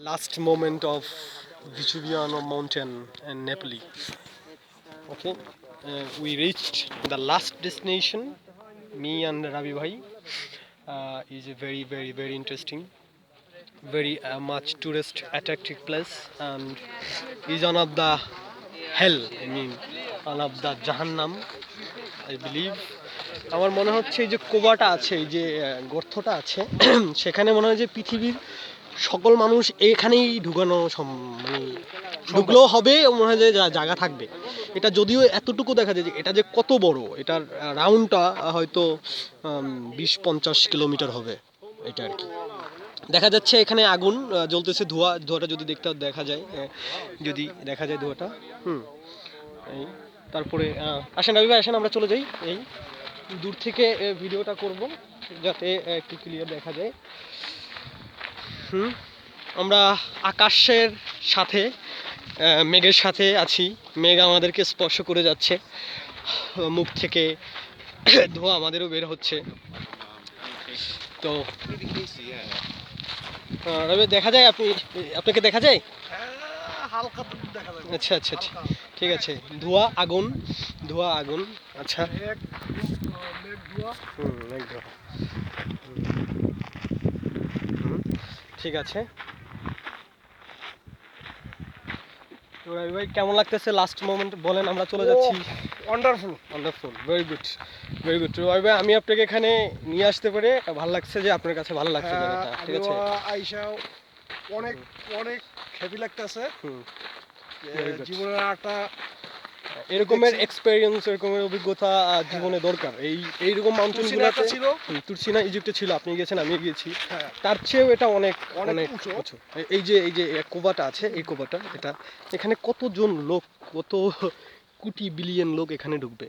last moment of Vesuviano mountain in Nepali. Okay, uh, we reached the last destination. Me and Ravi Bhai uh, is a very, very, very interesting, very uh, much tourist attractive place, and is one of the hell. I mean, one of the Jahannam, I believe. আমার মনে হচ্ছে এই যে কোবাটা আছে এই যে আহ, গর্তটা আছে সেখানে মনে হয় যে পৃথিবীর সকল মানুষ এখানেই ঢুকানো মানে ঢুকলেও হবে মনে হয় যে জায়গা থাকবে। এটা যদিও এতটুকু দেখা যায় যে এটা যে কত বড়, এটার রাউন্ডটা হয়তো বিশ পঞ্চাশ কিলোমিটার হবে, এটা আর কি। দেখা যাচ্ছে এখানে আগুন জ্বলতেছে ধোঁয়া, ধোঁয়াটা যদি দেখতে দেখা যায় যদি দেখা যায় ধোঁয়াটা, হুম, এই, তারপরে আসেন রবি ভাই, আসেন, আমরা চলে যাই, এই, দূর থেকে ভিডিওটা করব, যাতে একটু ক্লিয়ার দেখা যায়। হুম আমরা আকাশের সাথে মেঘের সাথে আছি। মেঘ আমাদেরকে স্পর্শ করে যাচ্ছে। মুখ থেকে ধোঁয়া আমাদেরও বের হচ্ছে। তো রবি দেখা যায় আপনি আপনাকে দেখা যায়? হালকা দেখা যাবে আচ্ছা আচ্ছা ঠিক- ঠিক আছে। ধোঁয়া আগুন ধোঁয়া আগুন আচ্ছা। হুম, ঠিক আছে। তো রবি ভাই কেমন লাগতেছে লাস্ট মোমেন্ট বলেন আমরা চলে যাচ্ছি। Wonderful wonderful very good very good Robi ভাই আমি আপনাকে এখানে নিয়ে আসতে পেরে। ভালো লাগছে যে আপনার কাছে ভালো লাগছে হ্যাঁ, জায়গাটা ঠিক আছে? আইসা অনেক অনেক হেভি লাগতেছে. জীবনের একটা এরকমের। এক্সপেরিয়েন্স এরকমের অভিজ্ঞতা জীবনে দরকার। এই এইরকম মাউন্টেন একটা ছিল? তুর্সিনা ইজিপ্টে ছিল আপনি গেছেন আমি গিয়েছি। হ্যাঁ। তার চেয়েও এটা অনেক অনেক উঁচু। এই যে এই যে কোবাটা আছে এই কোবাটা এটা এখানে কতজন লোক কত কোটি বিলিয়ন লোক এখানে ঢুকবে?